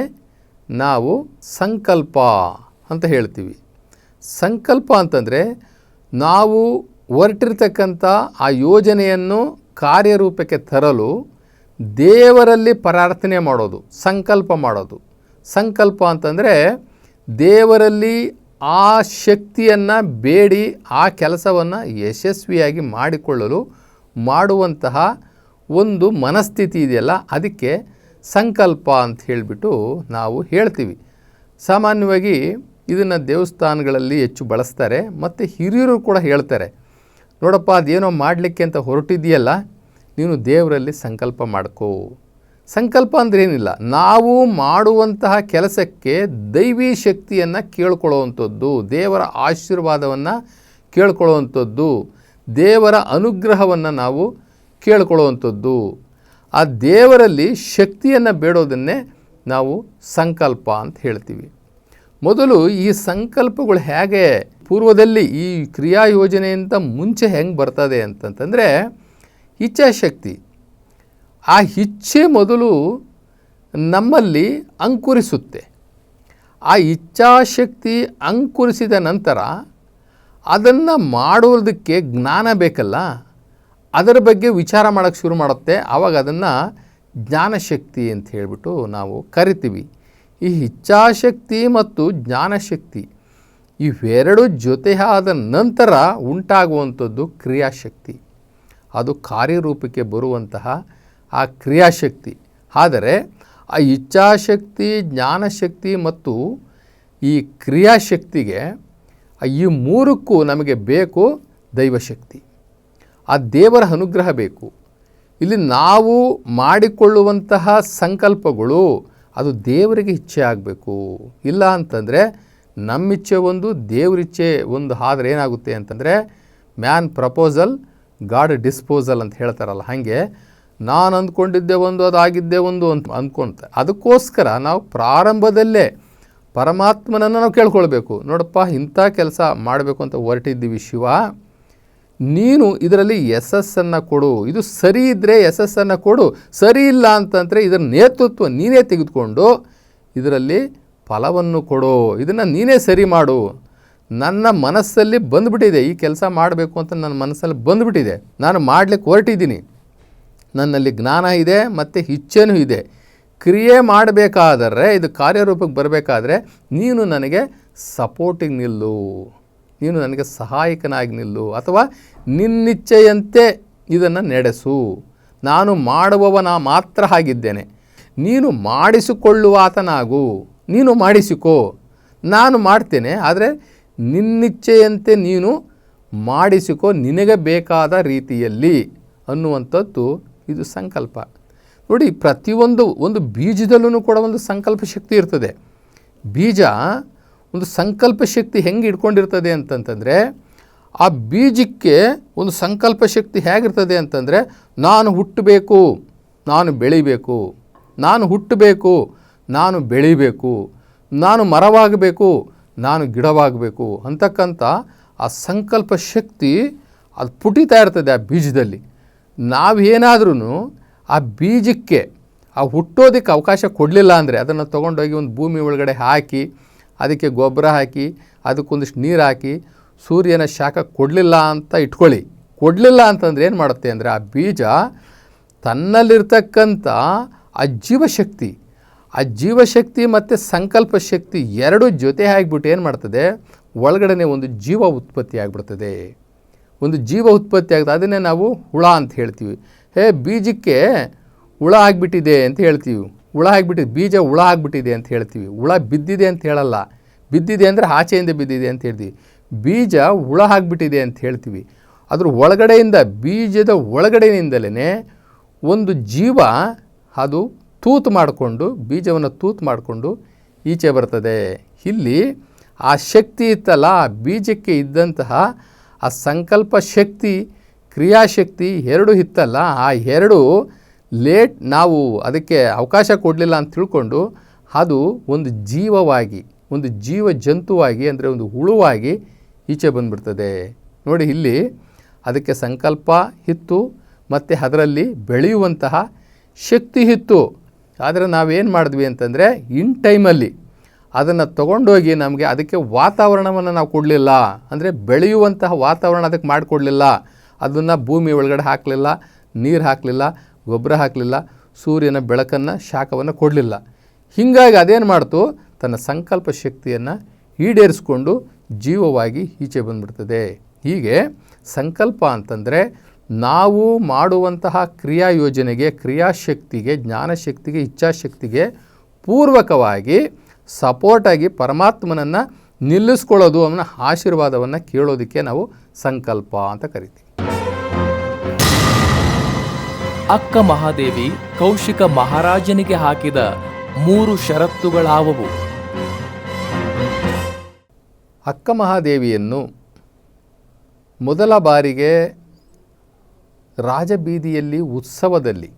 ನಾವು ಸಂಕಲ್ಪ ಅಂತ ಹೇಳ್ತೀವಿ. ಸಂಕಲ್ಪ ಅಂತಂದರೆ ನಾವು ಹೊರಟಿರ್ತಕ್ಕಂಥ ಆ ಯೋಜನೆಯನ್ನು ಕಾರ್ಯರೂಪಕ್ಕೆ ತರಲು ದೇವರಲ್ಲಿ ಪ್ರಾರ್ಥನೆ ಮಾಡೋದು, ಸಂಕಲ್ಪ ಮಾಡೋದು. ಸಂಕಲ್ಪ ಅಂತಂದರೆ ದೇವರಲ್ಲಿ ಆ ಶಕ್ತಿಯನ್ನು ಬೇಡಿ, ಆ ಕೆಲಸವನ್ನು ಯಶಸ್ವಿಯಾಗಿ ಮಾಡಿಕೊಳ್ಳಲು ಮಾಡುವಂತಹ ಒಂದು ಮನಸ್ಥಿತಿ ಇದೆಯಲ್ಲ, ಅದಕ್ಕೆ ಸಂಕಲ್ಪ ಅಂತ ಹೇಳಿಬಿಟ್ಟು ನಾವು ಹೇಳ್ತೀವಿ. ಸಾಮಾನ್ಯವಾಗಿ ಇದನ್ನು ದೇವಸ್ಥಾನಗಳಲ್ಲಿ ಹೆಚ್ಚು ಬಳಸ್ತಾರೆ, ಮತ್ತು ಹಿರಿಯರು ಕೂಡ ಹೇಳ್ತಾರೆ, ನೋಡಪ್ಪ, ಅದೇನೋ ಮಾಡಲಿಕ್ಕೆ ಅಂತ ಹೊರಟಿದೆಯಲ್ಲ ನೀನು ದೇವರಲ್ಲಿ ಸಂಕಲ್ಪ ಮಾಡ್ಕೋ. ಸಂಕಲ್ಪ ಅಂದ್ರೆ ಏನಿಲ್ಲ, ನಾವು ಮಾಡುವಂತಹ ಕೆಲಸಕ್ಕೆ ದೈವಿ ಶಕ್ತಿಯನ್ನು ಕೇಳ್ಕೊಳ್ಳುವಂಥದ್ದು, ದೇವರ ಆಶೀರ್ವಾದವನ್ನು ಕೇಳ್ಕೊಳ್ಳುವಂಥದ್ದು, ದೇವರ ಅನುಗ್ರಹವನ್ನು ನಾವು ಕೇಳ್ಕೊಳ್ಳುವಂಥದ್ದು, ಆ ದೇವರಲ್ಲಿ ಶಕ್ತಿಯನ್ನು ಬೇಡೋದನ್ನೇ ನಾವು ಸಂಕಲ್ಪ ಅಂತ ಹೇಳ್ತೀವಿ. ಮೊದಲು ಈ ಸಂಕಲ್ಪಗಳು ಹೇಗೆ ಪೂರ್ವದಲ್ಲಿ ಈ ಕ್ರಿಯಾ ಯೋಜನೆಯಿಂದ ಮುಂಚೆ ಹೆಂಗೆ ಬರ್ತದೆ ಅಂತಂತಂದರೆ ಇಚ್ಛಾಶಕ್ತಿ ಆ ಇಚ್ಛೆ ಮೊದಲು ನಮ್ಮಲ್ಲಿ ಅಂಕುರಿಸುತ್ತೆ. ಆ ಇಚ್ಛಾಶಕ್ತಿ ಅಂಕುರಿಸಿದ ನಂತರ ಅದನ್ನು ಮಾಡುವುದಕ್ಕೆ ಜ್ಞಾನ ಬೇಕಲ್ಲ? ಅದರ ಬಗ್ಗೆ ವಿಚಾರ ಮಾಡೋಕ್ಕೆ ಶುರು ಮಾಡುತ್ತೆ. ಆವಾಗ ಅದನ್ನು ಜ್ಞಾನಶಕ್ತಿ ಅಂತ ಹೇಳಿಬಿಟ್ಟು ನಾವು ಕರಿತೀವಿ. ಈ ಇಚ್ಛಾಶಕ್ತಿ ಮತ್ತು ಜ್ಞಾನಶಕ್ತಿ ಇವೆರಡು ಆದ ನಂತರ ಉಂಟಾಗುವಂಥದ್ದು ಕ್ರಿಯಾಶಕ್ತಿ. ಅದು ಕಾರ್ಯರೂಪಕ್ಕೆ ಬರುವಂತಹ ಆ ಕ್ರಿಯಾಶಕ್ತಿ. ಆದರೆ ಆ ಇಚ್ಛಾಶಕ್ತಿ, ಜ್ಞಾನಶಕ್ತಿ ಮತ್ತು ಈ ಕ್ರಿಯಾಶಕ್ತಿಗೆ ಈ ಮೂರಕ್ಕೂ ನಮಗೆ ಬೇಕು ದೈವಶಕ್ತಿ. ಆ ದೇವರ ಅನುಗ್ರಹ ಬೇಕು. ಇಲ್ಲಿ ನಾವು ಮಾಡಿಕೊಳ್ಳುವಂತಹ ಸಂಕಲ್ಪಗಳು ಅದು ದೇವರಿಗೆ ಇಚ್ಛೆ ಆಗಬೇಕು. ಇಲ್ಲ ಅಂತಂದರೆ ನಮ್ಮಿಚ್ಛೆ ಒಂದು, ದೇವರಿಚ್ಛೆ ಒಂದು, ಆದರೆ ಏನಾಗುತ್ತೆ ಅಂತಂದರೆ ಮ್ಯಾನ್ ಪ್ರಪೋಸಲ್, ಗಾಡ್ ಡಿಸ್ಪೋಸಲ್ ಅಂತ ಹೇಳ್ತಾರಲ್ಲ ಹಾಗೆ, ನಾನು ಅಂದ್ಕೊಂಡಿದ್ದೆ ಒಂದು, ಅದಾಗಿದ್ದೆ ಒಂದು ಅಂತ ಅಂದ್ಕೊಂತ ಅದಕ್ಕೋಸ್ಕರ ನಾವು ಪ್ರಾರಂಭದಲ್ಲೇ ಪರಮಾತ್ಮನನ್ನು ನಾವು ಕೇಳ್ಕೊಳ್ಬೇಕು. ನೋಡಪ್ಪ, ಇಂಥ ಕೆಲಸ ಮಾಡಬೇಕು ಅಂತ ಹೊರಟಿದ್ದೀವಿ ಶಿವ. ನೀನು ಇದರಲ್ಲಿ ಯಶಸ್ಸನ್ನು ಕೊಡು. ಇದು ಸರಿ ಇದ್ದರೆ ಯಶಸ್ಸನ್ನು ಕೊಡು. ಸರಿ ಇಲ್ಲ ಅಂತಂದರೆ ಇದರ ನೇತೃತ್ವ ನೀನೇ ತೆಗೆದುಕೊಂಡು ಇದರಲ್ಲಿ ಫಲವನ್ನು ಕೊಡು. ಇದನ್ನು ನೀನೇ ಸರಿ ಮಾಡು. ನನ್ನ ಮನಸ್ಸಲ್ಲಿ ಬಂದುಬಿಟ್ಟಿದೆ. ಈ ಕೆಲಸ ಮಾಡಬೇಕು ಅಂತ ನನ್ನ ಮನಸ್ಸಲ್ಲಿ ಬಂದುಬಿಟ್ಟಿದೆ. ನಾನು ಮಾಡಲಿಕ್ಕೆ ಹೊರಟಿದ್ದೀನಿ. ನನ್ನಲ್ಲಿ ಜ್ಞಾನ ಇದೆ ಮತ್ತು ಇಚ್ಛೆನೂ ಇದೆ. ಕ್ರಿಯೆ ಮಾಡಬೇಕಾದರೆ, ಇದು ಕಾರ್ಯರೂಪಕ್ಕೆ ಬರಬೇಕಾದ್ರೆ ನೀನು ನನಗೆ ಸಪೋರ್ಟಿಂಗ್ ನಿಲ್ಲು. ನೀನು ನನಗೆ ಸಹಾಯಕನಾಗಿ ನಿಲ್ಲು ಅಥವಾ ನಿನ್ನಿಚ್ಛೆಯಂತೆ ಇದನ್ನು ನಡೆಸು. ನಾನು ಮಾಡುವವನ ಮಾತ್ರ ಆಗಿದ್ದೇನೆ ನೀನು ಮಾಡಿಸಿಕೊಳ್ಳುವಾತನಾಗು ನೀನು ಮಾಡಿಸಿಕೋ. ನಾನು ಮಾಡ್ತೇನೆ, ಆದರೆ ನಿನ್ನಿಚ್ಛೆಯಂತೆ ನೀನು ಮಾಡಿಸಿಕೋ ನಿನಗೆ ಬೇಕಾದ ರೀತಿಯಲ್ಲಿ ಅನ್ನುವಂಥದ್ದು ಇದು ಸಂಕಲ್ಪ. ನೋಡಿ, ಪ್ರತಿಯೊಂದು ಒಂದು ಬೀಜದಲ್ಲೂ ಕೂಡ ಒಂದು ಸಂಕಲ್ಪ ಶಕ್ತಿ ಇರ್ತದೆ. ಬೀಜ ಒಂದು ಸಂಕಲ್ಪ ಶಕ್ತಿ ಹೆಂಗೆ ಇಟ್ಕೊಂಡಿರ್ತದೆ ಅಂತಂತಂದರೆ, ಆ ಬೀಜಕ್ಕೆ ಒಂದು ಸಂಕಲ್ಪ ಶಕ್ತಿ ಹೇಗಿರ್ತದೆ ಅಂತಂದರೆ, ನಾನು ಹುಟ್ಟಬೇಕು, ನಾನು ಬೆಳಿಬೇಕು, ನಾನು ಹುಟ್ಟಬೇಕು, ನಾನು ಬೆಳಿಬೇಕು, ನಾನು ಮರವಾಗಬೇಕು, ನಾನು ಗಿಡವಾಗಬೇಕು ಅಂತಕ್ಕಂಥ ಆ ಸಂಕಲ್ಪ ಶಕ್ತಿ ಅದು ಪುಟಿತಾ ಇರ್ತದೆ ಆ ಬೀಜದಲ್ಲಿ. ನಾವೇನಾದ್ರೂ ಆ ಬೀಜಕ್ಕೆ, ಆ ಹುಟ್ಟೋದಕ್ಕೆ ಅವಕಾಶ ಕೊಡಲಿಲ್ಲ ಅಂದರೆ ಅದನ್ನು ತೊಗೊಂಡೋಗಿ ಒಂದು ಭೂಮಿ ಒಳಗಡೆ ಹಾಕಿ ಅದಕ್ಕೆ ಗೊಬ್ಬರ ಹಾಕಿ, ಅದಕ್ಕೊಂದಿಷ್ಟು ನೀರು ಹಾಕಿ, ಸೂರ್ಯನ ಶಾಖ ಕೊಡಲಿಲ್ಲ ಅಂತ ಇಟ್ಕೊಳ್ಳಿ. ಕೊಡಲಿಲ್ಲ ಅಂತಂದರೆ ಏನು ಮಾಡುತ್ತೆ ಅಂದರೆ ಆ ಬೀಜ ತನ್ನಲ್ಲಿರ್ತಕ್ಕಂಥ ಆ ಜೀವಶಕ್ತಿ ಆ ಜೀವಶಕ್ತಿ ಮತ್ತು ಸಂಕಲ್ಪ ಶಕ್ತಿ ಎರಡು ಜೊತೆ ಆಗಿಬಿಟ್ಟು ಏನು ಮಾಡ್ತದೆ? ಒಳಗಡೆ ಒಂದು ಜೀವ ಉತ್ಪತ್ತಿ ಆಗಿಬಿಡ್ತದೆ. ಒಂದು ಜೀವ ಉತ್ಪತ್ತಿ ಆಗ್ತದೆ. ಅದನ್ನೇ ನಾವು ಹುಳ ಅಂತ ಹೇಳ್ತೀವಿ. ಹೇ, ಬೀಜಕ್ಕೆ ಹುಳ ಆಗಿಬಿಟ್ಟಿದೆ ಅಂತ ಹೇಳ್ತೀವಿ. ಹುಳ ಆಗಿಬಿಟ್ಟಿದೆ, ಬೀಜ ಹುಳ ಆಗಿಬಿಟ್ಟಿದೆ ಅಂತ ಹೇಳ್ತೀವಿ. ಹುಳ ಬಿದ್ದಿದೆ ಅಂತ ಹೇಳಲ್ಲ. ಬಿದ್ದಿದೆ ಅಂದರೆ ಆಚೆಯಿಂದ ಬಿದ್ದಿದೆ ಅಂತ ಹೇಳ್ತೀವಿ. ಬೀಜ ಹುಳ ಆಗಿಬಿಟ್ಟಿದೆ ಅಂತ ಹೇಳ್ತೀವಿ. ಅದ್ರ ಒಳಗಡೆಯಿಂದ, ಬೀಜದ ಒಳಗಡೆಯಿಂದಲೇ ಒಂದು ಜೀವ ಅದು ತೂತು ಮಾಡಿಕೊಂಡು, ಬೀಜವನ್ನು ತೂತು ಮಾಡಿಕೊಂಡು ಈಚೆ ಬರ್ತದೆ. ಇಲ್ಲಿ ಆ ಶಕ್ತಿ ಇತ್ತಲ್ಲ, ಆ ಬೀಜಕ್ಕೆ ಇದ್ದಂತಹ ಆ ಸಂಕಲ್ಪ ಶಕ್ತಿ, ಕ್ರಿಯಾಶಕ್ತಿ ಎರಡು ಇತ್ತಲ್ಲ, ಆ ಎರಡು ಲೇಟ್ ನಾವು ಅದಕ್ಕೆ ಅವಕಾಶ ಕೊಡಲಿಲ್ಲ ಅಂತ ತಿಳ್ಕೊಂಡು ಅದು ಒಂದು ಜೀವವಾಗಿ, ಒಂದು ಜೀವ ಜಂತುವಾಗಿ ಅಂದರೆ ಒಂದು ಹುಳುವಾಗಿ ಈಚೆ ಬಂದುಬಿಡ್ತದೆ. ನೋಡಿ ಇಲ್ಲಿ ಅದಕ್ಕೆ ಸಂಕಲ್ಪ ಇತ್ತು ಮತ್ತು ಅದರಲ್ಲಿ ಬೆಳೆಯುವಂತಹ ಶಕ್ತಿ ಇತ್ತು ಆದರೆ ನಾವೇನು ಮಾಡಿದ್ವಿ ಅಂತಂದರೆ ಇನ್ ಟೈಮಲ್ಲಿ ಅದನ್ನು ತೊಗೊಂಡೋಗಿ ನಮಗೆ ಅದಕ್ಕೆ ವಾತಾವರಣವನ್ನು ನಾವು ಕೊಡಲಿಲ್ಲ. ಅಂದರೆ ಬೆಳೆಯುವಂತಹ ವಾತಾವರಣ ಅದಕ್ಕೆ ಮಾಡಿಕೊಡಲಿಲ್ಲ. ಅದನ್ನು ಭೂಮಿ ಒಳಗಡೆ ಹಾಕಲಿಲ್ಲ, ನೀರು ಹಾಕಲಿಲ್ಲ. ಗೊಬ್ಬರ ಹಾಕಲಿಲ್ಲ, ಸೂರ್ಯನ ಬೆಳಕನ್ನು ಶಾಖವನ್ನು ಕೊಡಲಿಲ್ಲ. ಹೀಗಾಗಿ ಅದೇನು ಮಾಡ್ತು? ತನ್ನ ಸಂಕಲ್ಪ ಶಕ್ತಿಯನ್ನು ಈಡೇರಿಸ್ಕೊಂಡು ಜೀವವಾಗಿ ಈಚೆ ಬಂದ್ಬಿಡ್ತದೆ. ಹೀಗೆ ಸಂಕಲ್ಪ ಅಂತಂದರೆ ನಾವು ಮಾಡುವಂತಹ ಕ್ರಿಯಾ ಯೋಜನೆಗೆ ಕ್ರಿಯಾಶಕ್ತಿಗೆ ಜ್ಞಾನಶಕ್ತಿಗೆ ಇಚ್ಛಾಶಕ್ತಿಗೆ ಪೂರ್ವಕವಾಗಿ ಸಪೋರ್ಟಾಗಿ ಪರಮಾತ್ಮನನ್ನು ನಿಲ್ಲಿಸ್ಕೊಳ್ಳೋದು, ಅವನ ಆಶೀರ್ವಾದವನ್ನು ಕೇಳೋದಕ್ಕೆ ನಾವು ಸಂಕಲ್ಪ ಅಂತ ಕರಿತೀವಿ. ಅಕ್ಕ ಮಹಾದೇವಿ ಕೌಶಿಕ ಮಹಾರಾಜನಿಗೆ ಹಾಕಿದ ಮೂರು ಷರತ್ತುಗಳಾವವು. ಅಕ್ಕ ಮಹಾದೇವಿಯನ್ನು ಮೊದಲ ಬಾರಿಗೆ ರಾಜಬೀದಿಯಲ್ಲಿ ಉತ್ಸವದಲ್ಲಿ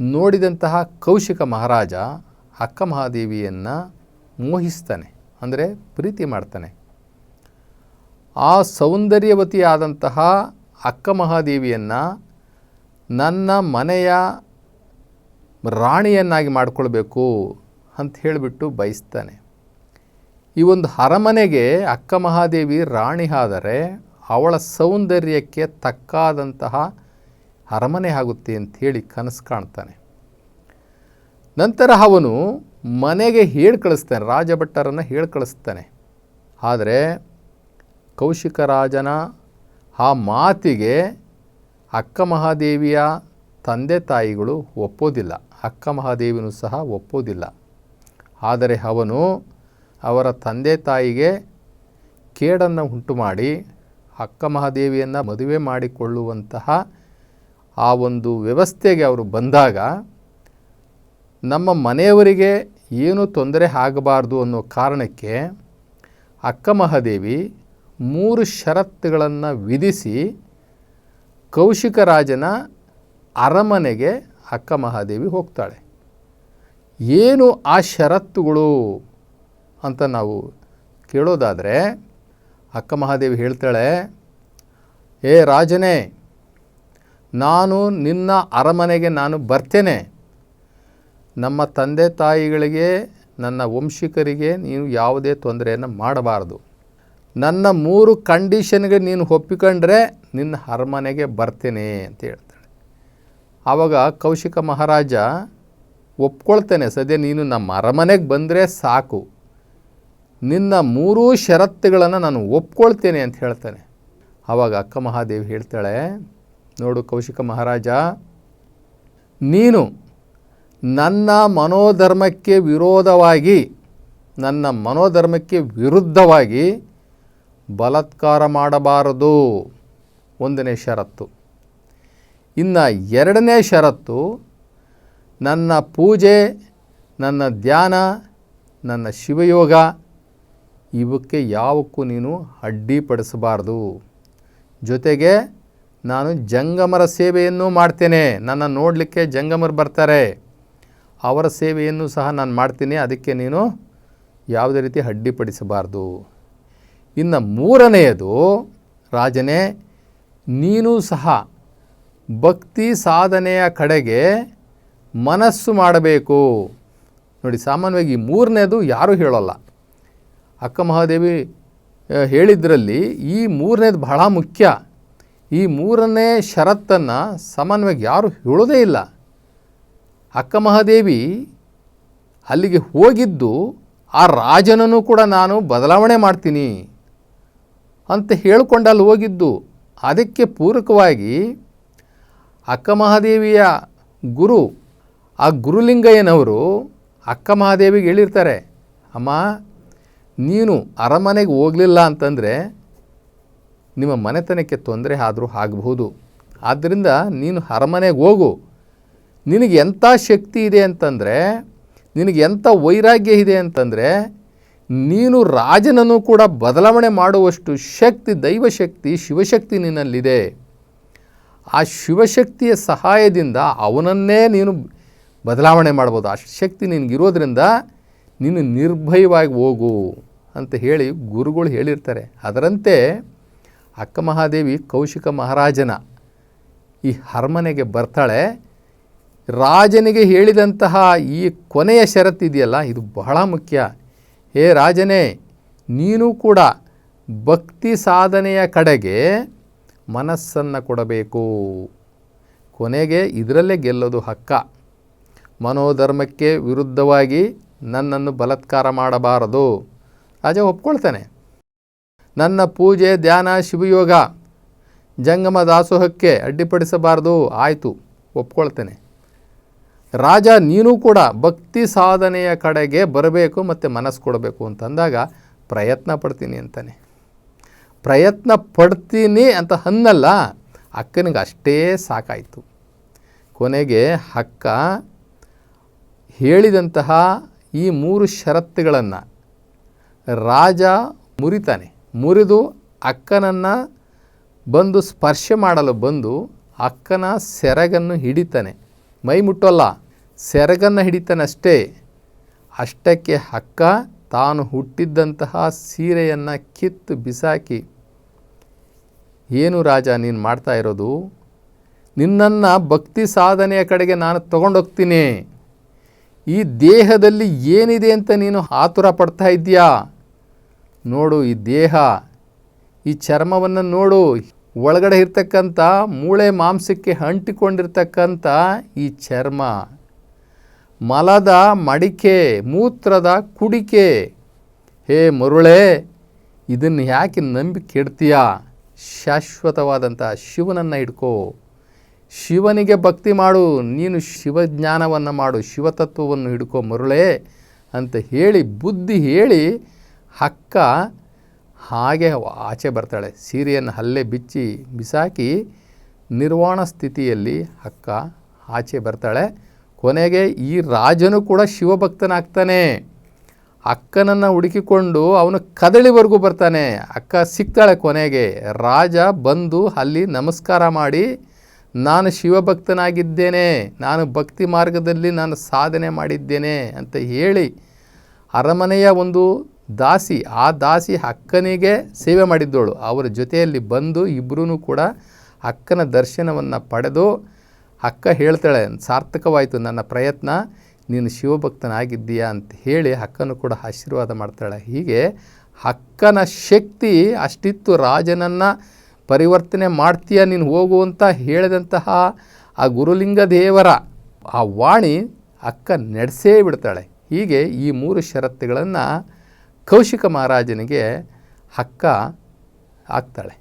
ನೋಡಿದಂತಹ ಕೌಶಿಕ ಮಹಾರಾಜ ಅಕ್ಕ ಮಹಾದೇವಿಯನ್ನು ಮೋಹಿಸ್ತಾನೆ, ಅಂದರೆ ಪ್ರೀತಿ ಮಾಡ್ತಾನೆ. ಆ ಸೌಂದರ್ಯವತಿಯಾದಂತಹ ಅಕ್ಕ ಮಹಾದೇವಿಯನ್ನು ನನ್ನ ಮನೆಯ ರಾಣಿಯನ್ನಾಗಿ ಮಾಡಿಕೊಳ್ಬೇಕು ಅಂತ ಹೇಳಿಬಿಟ್ಟು ಬಯಸ್ತಾನೆ. ಈ ಒಂದು ಅರಮನೆಗೆ ಅಕ್ಕ ಮಹಾದೇವಿ ರಾಣಿ ಆದರೆ ಅವಳ ಸೌಂದರ್ಯಕ್ಕೆ ತಕ್ಕಾದಂತಹ ಅರಮನೆ ಆಗುತ್ತೆ ಅಂಥೇಳಿ ಕನಸು ಕಾಣ್ತಾನೆ. ನಂತರ ಅವನು ಮನೆಗೆ ಹೇಳಿ ಕಳಿಸ್ತಾನೆ, ರಾಜಭಟ್ಟರನ್ನು ಹೇಳಿ ಕಳಿಸ್ತಾನೆ. ಆದರೆ ಕೌಶಿಕ ರಾಜನ ಆ ಮಾತಿಗೆ ಅಕ್ಕ ಮಹಾದೇವಿಯ ತಂದೆ ತಾಯಿಗಳು ಒಪ್ಪೋದಿಲ್ಲ. ಅಕ್ಕ ಮಹಾದೇವಿನೂ ಸಹ ಒಪ್ಪೋದಿಲ್ಲ. ಆದರೆ ಅವನು ಅವರ ತಂದೆ ತಾಯಿಗೆ ಕೇಡನ್ನು ಉಂಟು ಮಾಡಿ ಅಕ್ಕ ಮಹಾದೇವಿಯನ್ನು ಮದುವೆ ಮಾಡಿಕೊಳ್ಳುವಂತಹ ಆ ಒಂದು ವ್ಯವಸ್ಥೆಗೆ ಅವರು ಬಂದಾಗ ನಮ್ಮ ಮನೆಯವರಿಗೆ ಏನು ತೊಂದರೆ ಆಗಬಾರ್ದು ಅನ್ನೋ ಕಾರಣಕ್ಕೆ ಅಕ್ಕ ಮಹಾದೇವಿ ಮೂರು ಷರತ್ತುಗಳನ್ನು ವಿಧಿಸಿ ಕೌಶಿಕ ರಾಜನ ಅರಮನೆಗೆ ಅಕ್ಕ ಮಹಾದೇವಿ ಹೋಗ್ತಾಳೆ. ಏನು ಆ ಷರತ್ತುಗಳು ಅಂತ ನಾವು ಕೇಳೋದಾದರೆ, ಅಕ್ಕ ಮಹಾದೇವಿ ಹೇಳ್ತಾಳೆ, ಏ ರಾಜನೇ, ನಾನು ನಿನ್ನ ಅರಮನೆಗೆ ನಾನು ಬರ್ತೇನೆ. ನಮ್ಮ ತಂದೆ ತಾಯಿಗಳಿಗೆ, ನನ್ನ ವಂಶಿಕರಿಗೆ ನೀನು ಯಾವುದೇ ತೊಂದರೆಯನ್ನು ಮಾಡಬಾರದು. ನನ್ನ ಮೂರು ಕಂಡೀಷನ್ಗೆ ನೀನು ಒಪ್ಪಿಕೊಂಡ್ರೆ ನಿನ್ನ ಅರಮನೆಗೆ ಬರ್ತೇನೆ ಅಂತ ಹೇಳ್ತಾಳೆ. ಆವಾಗ ಕೌಶಿಕ ಮಹಾರಾಜ, ಒಪ್ಕೊಳ್ತೇನೆ ಸದ್ಯ ನೀನು ನಮ್ಮ ಅರಮನೆಗೆ ಬಂದರೆ ಸಾಕು. ನಿನ್ನ ಮೂರೂ ಷರತ್ತುಗಳನ್ನು ನಾನು ಒಪ್ಕೊಳ್ತೇನೆ ಅಂತ ಹೇಳ್ತಾನೆ. ಆವಾಗ ಅಕ್ಕ ಮಹಾದೇವಿ ಹೇಳ್ತಾಳೆ, ನೋಡು ಕೌಶಿಕ ಮಹಾರಾಜ, ನೀನು ನನ್ನ ಮನೋಧರ್ಮಕ್ಕೆ ವಿರೋಧವಾಗಿ, ನನ್ನ ಮನೋಧರ್ಮಕ್ಕೆ ವಿರುದ್ಧವಾಗಿ ಬಲಾತ್ಕಾರ ಮಾಡಬಾರದು. ಒಂದನೇ ಷರತ್ತು. ಇನ್ನು ಎರಡನೇ ಷರತ್ತು, ನನ್ನ ಪೂಜೆ, ನನ್ನ ಧ್ಯಾನ, ನನ್ನ ಶಿವಯೋಗ, ಇವಕ್ಕೆ ಯಾವಕ್ಕೂ ನೀನು ಅಡ್ಡಿಪಡಿಸಬಾರ್ದು. ಜೊತೆಗೆ ನಾನು ಜಂಗಮರ ಸೇವೆಯನ್ನು ಮಾಡ್ತೇನೆ. ನನ್ನ ನೋಡಲಿಕ್ಕೆ ಜಂಗಮರು ಬರ್ತಾರೆ. ಅವರ ಸೇವೆಯನ್ನು ಸಹ ನಾನು ಮಾಡ್ತೀನಿ. ಅದಕ್ಕೆ ನೀನು ಯಾವುದೇ ರೀತಿ ಅಡ್ಡಿಪಡಿಸಬಾರ್ದು. ಇನ್ನು ಮೂರನೆಯದು ರಾಜನೇ, ನೀನು ಸಹ ಭಕ್ತಿ ಸಾಧನೆಯ ಕಡೆಗೆ ಮನಸ್ಸು ಮಾಡಬೇಕು. ನೋಡಿ, ಸಾಮಾನ್ಯವಾಗಿ ಮೂರನೇದು ಯಾರೂ ಹೇಳೋಲ್ಲ. ಅಕ್ಕ ಮಹಾದೇವಿ ಹೇಳಿದ್ರಲ್ಲಿ ಈ ಮೂರನೇದು ಬಹಳ ಮುಖ್ಯ. ಈ ಮೂರನೇ ಷರತ್ತನ್ನು ಸಾಮಾನ್ಯವಾಗಿ ಯಾರೂ ಹೇಳೋದೇ ಇಲ್ಲ. ಅಕ್ಕ ಮಹಾದೇವಿ ಅಲ್ಲಿಗೆ ಹೋಗಿದ್ದು ಆ ರಾಜನನ್ನು ಕೂಡ ನಾನು ಬದಲಾವಣೆ ಮಾಡ್ತೀನಿ. ಅಂತ ಹೇಳಿಕೊಂಡು ಅಲ್ಲಿ ಹೋಗಿದ್ದು. ಅದಕ್ಕೆ ಪೂರಕವಾಗಿ ಅಕ್ಕ ಮಹಾದೇವಿಯ ಗುರು, ಆ ಗುರುಲಿಂಗಯ್ಯನವರು ಅಕ್ಕ ಮಹಾದೇವಿಗೆ ಹೇಳಿರ್ತಾರೆ, ಅಮ್ಮ, ನೀನು ಅರಮನೆಗೆ ಹೋಗಲಿಲ್ಲ ಅಂತಂದರೆ ನಿಮ್ಮ ಮನೆತನಕ್ಕೆ ತೊಂದರೆ ಆದರೂ ಆಗಬಹುದು. ಆದ್ದರಿಂದ ನೀನು ಅರಮನೆಗೆ ಹೋಗು. ನಿನಗೆ ಎಂಥ ಶಕ್ತಿ ಇದೆ ಅಂತಂದರೆ, ನಿನಗೆ ಎಂಥ ವೈರಾಗ್ಯ ಇದೆ ಅಂತಂದರೆ ನೀನು ರಾಜನನ್ನು ಕೂಡ ಬದಲಾವಣೆ ಮಾಡುವಷ್ಟು ಶಕ್ತಿ, ದೈವಶಕ್ತಿ, ಶಿವಶಕ್ತಿ ನಿನ್ನಲ್ಲಿದೆ. ಆ ಶಿವಶಕ್ತಿಯ ಸಹಾಯದಿಂದ ಅವನನ್ನೇ ನೀನು ಬದಲಾವಣೆ ಮಾಡ್ಬೋದು. ಆ ಶಕ್ತಿ ನಿನಗಿರೋದ್ರಿಂದ ನೀನು ನಿರ್ಭಯವಾಗಿ ಹೋಗು ಅಂತ ಹೇಳಿ ಗುರುಗಳು ಹೇಳಿರ್ತಾರೆ. ಅದರಂತೆ ಅಕ್ಕ ಮಹಾದೇವಿ ಕೌಶಿಕ ಮಹಾರಾಜನ ಈ ಅರಮನೆಗೆ ಬರ್ತಾಳೆ. ರಾಜನಿಗೆ ಹೇಳಿದಂತಹ ಈ ಕೊನೆಯ ಷರತ್ತಿದೆಯಲ್ಲ ಇದು ಬಹಳ ಮುಖ್ಯ. ಹೇ ರಾಜನೇ, ನೀನು ಕೂಡ ಭಕ್ತಿ ಸಾಧನೆಯ ಕಡೆಗೆ ಮನಸ್ಸನ್ನು ಕೊಡಬೇಕು. ಕೊನೆಗೆ ಇದರಲ್ಲೇ ಗೆಲ್ಲೋದು ಹಕ್ಕ. ಮನೋಧರ್ಮಕ್ಕೆ ವಿರುದ್ಧವಾಗಿ ನನ್ನನ್ನು ಬಲತ್ಕಾರ ಮಾಡಬಾರದು. ರಾಜ, ಒಪ್ಕೊಳ್ತಾನೆ. ನನ್ನ ಪೂಜೆ, ಧ್ಯಾನ, ಶಿವಯೋಗ ಜಂಗಮ ದಾಸೋಹಕ್ಕೆ ಅಡ್ಡಿಪಡಿಸಬಾರದು. ಆಯಿತು, ಒಪ್ಕೊಳ್ತೇನೆ. ರಾಜ ನೀನು ಕೂಡ ಭಕ್ತಿ ಸಾಧನೆಯ ಕಡೆಗೆ ಬರಬೇಕು ಮತ್ತು ಮನಸ್ಸು ಕೊಡಬೇಕು ಅಂತಂದಾಗ ಪ್ರಯತ್ನ ಪಡ್ತೀನಿ ಅಂತಾನೆ. ಪ್ರಯತ್ನ ಪಡ್ತೀನಿ ಅಂತ ಅನ್ನಲ್ಲ ಅಕ್ಕನಿಗೆ ಅಷ್ಟೇ ಸಾಕಾಯಿತು. ಕೊನೆಗೆ ಅಕ್ಕ ಹೇಳಿದಂತಹ ಈ ಮೂರು ಷರತ್ತುಗಳನ್ನು ರಾಜ ಮುರಿತಾನೆ. ಮುರಿದು ಅಕ್ಕನನ್ನು ಬಂದು ಸ್ಪರ್ಶ ಮಾಡಲು ಬಂದು ಅಕ್ಕನ ಸೆರಗನ್ನು ಹಿಡಿತಾನೆ. ಮೈ ಮುಟ್ಟೋಲ್ಲ. ಸೆರಗನ್ನು ಹಿಡಿತಾನಷ್ಟೇ, ಅಷ್ಟಕ್ಕೆ ಹಕ್ಕ ತಾನು ಹುಟ್ಟಿದ್ದಂತಹ ಸೀರೆಯನ್ನು ಕಿತ್ತು ಬಿಸಾಕಿ, ಏನು ರಾಜ, ನೀನು ಮಾಡ್ತಾ ಇರೋದು? ನಿನ್ನನ್ನು ಭಕ್ತಿ ಸಾಧನೆಯ ಕಡೆಗೆ ನಾನು ತಗೊಂಡೋಗ್ತೀನಿ. ಈ ದೇಹದಲ್ಲಿ ಏನಿದೆ ಅಂತ ನೀನು ಆತುರ ಪಡ್ತಾ ಇದ್ದೀಯಾ? ನೋಡು ಈ ದೇಹ, ಈ ಚರ್ಮವನ್ನು ನೋಡು. ಒಳಗಡೆ ಇರ್ತಕ್ಕಂಥ ಮೂಳೆ ಮಾಂಸಕ್ಕೆ ಅಂಟಿಕೊಂಡಿರ್ತಕ್ಕಂಥ ಈ ಚರ್ಮ. ಮಲದ ಮಡಿಕೆ, ಮೂತ್ರದ ಕುಡಿಕೆ. ಹೇ ಮರುಳೆ, ಇದನ್ನು ಯಾಕೆ ನಂಬಿ ಕೆಡ್ತೀಯ? ಶಾಶ್ವತವಾದಂಥ ಶಿವನನ್ನು ಹಿಡ್ಕೋ. ಶಿವನಿಗೆ ಭಕ್ತಿ ಮಾಡು, ನೀನು ಶಿವಜ್ಞಾನವನ್ನು ಮಾಡು, ಶಿವತತ್ವವನ್ನು ಹಿಡ್ಕೋ ಮರುಳೆ ಅಂತ ಹೇಳಿ, ಬುದ್ಧಿ ಹೇಳಿ ಹಕ್ಕ ಹಾಗೆ ಆಚೆ ಬರ್ತಾಳೆ. ಸೀರೆಯನ್ನು ಹಲ್ಲೆ ಬಿಚ್ಚಿ ಬಿಸಾಕಿ ನಿರ್ವಾಣ ಸ್ಥಿತಿಯಲ್ಲಿ ಹಕ್ಕ ಆಚೆ ಬರ್ತಾಳೆ. ಕೊನೆಗೆ ಈ ರಾಜನು ಕೂಡ ಶಿವಭಕ್ತನಾಗ್ತಾನೆ. ಅಕ್ಕನನ್ನು ಹುಡುಕಿಕೊಂಡು ಅವನು ಕದಳಿವರೆಗೂ ಬರ್ತಾನೆ. ಅಕ್ಕ ಸಿಗ್ತಾಳೆ ಕೊನೆಗೆ. ರಾಜ ಬಂದು ಅಲ್ಲಿ ನಮಸ್ಕಾರ ಮಾಡಿ, ನಾನು ಶಿವಭಕ್ತನಾಗಿದ್ದೇನೆ. ನಾನು ಭಕ್ತಿ ಮಾರ್ಗದಲ್ಲಿ ನಾನು ಸಾಧನೆ ಮಾಡಿದ್ದೇನೆ ಅಂತ ಹೇಳಿ ಅರಮನೆಯ ಒಂದು ದಾಸಿ, ಆ ದಾಸಿ ಅಕ್ಕನಿಗೆ ಸೇವೆ ಮಾಡಿದ್ದವಳು. ಅವರ ಜೊತೆಯಲ್ಲಿ ಬಂದು ಇಬ್ಬರೂ ಕೂಡ ಅಕ್ಕನ ದರ್ಶನವನ್ನು ಪಡೆದು ಅಕ್ಕ ಹೇಳ್ತಾಳೆ, ಸಾರ್ಥಕವಾಯಿತು ನನ್ನ ಪ್ರಯತ್ನ. ನೀನು ಶಿವಭಕ್ತನಾಗಿದ್ದೀಯಾ? ಅಂತ ಹೇಳಿ ಅಕ್ಕನು ಕೂಡ ಆಶೀರ್ವಾದ ಮಾಡ್ತಾಳೆ. ಹೀಗೆ ಅಕ್ಕನ ಶಕ್ತಿ ಅಷ್ಟಿತ್ತು. ರಾಜನನ್ನು ಪರಿವರ್ತನೆ ಮಾಡ್ತೀಯ, ನೀನು ಹೋಗು ಅಂತ ಹೇಳಿದಂತಹ ಆ ಗುರುಲಿಂಗ ದೇವರ ಆ ವಾಣಿ ಅಕ್ಕ ನಡೆಸೇ ಬಿಡ್ತಾಳೆ. ಹೀಗೆ ಈ ಮೂರು ಷರತ್ತುಗಳನ್ನು ಕೌಶಿಕ ಮಹಾರಾಜನಿಗೆ ಅಕ್ಕ ಆಗ್ತಾಳೆ.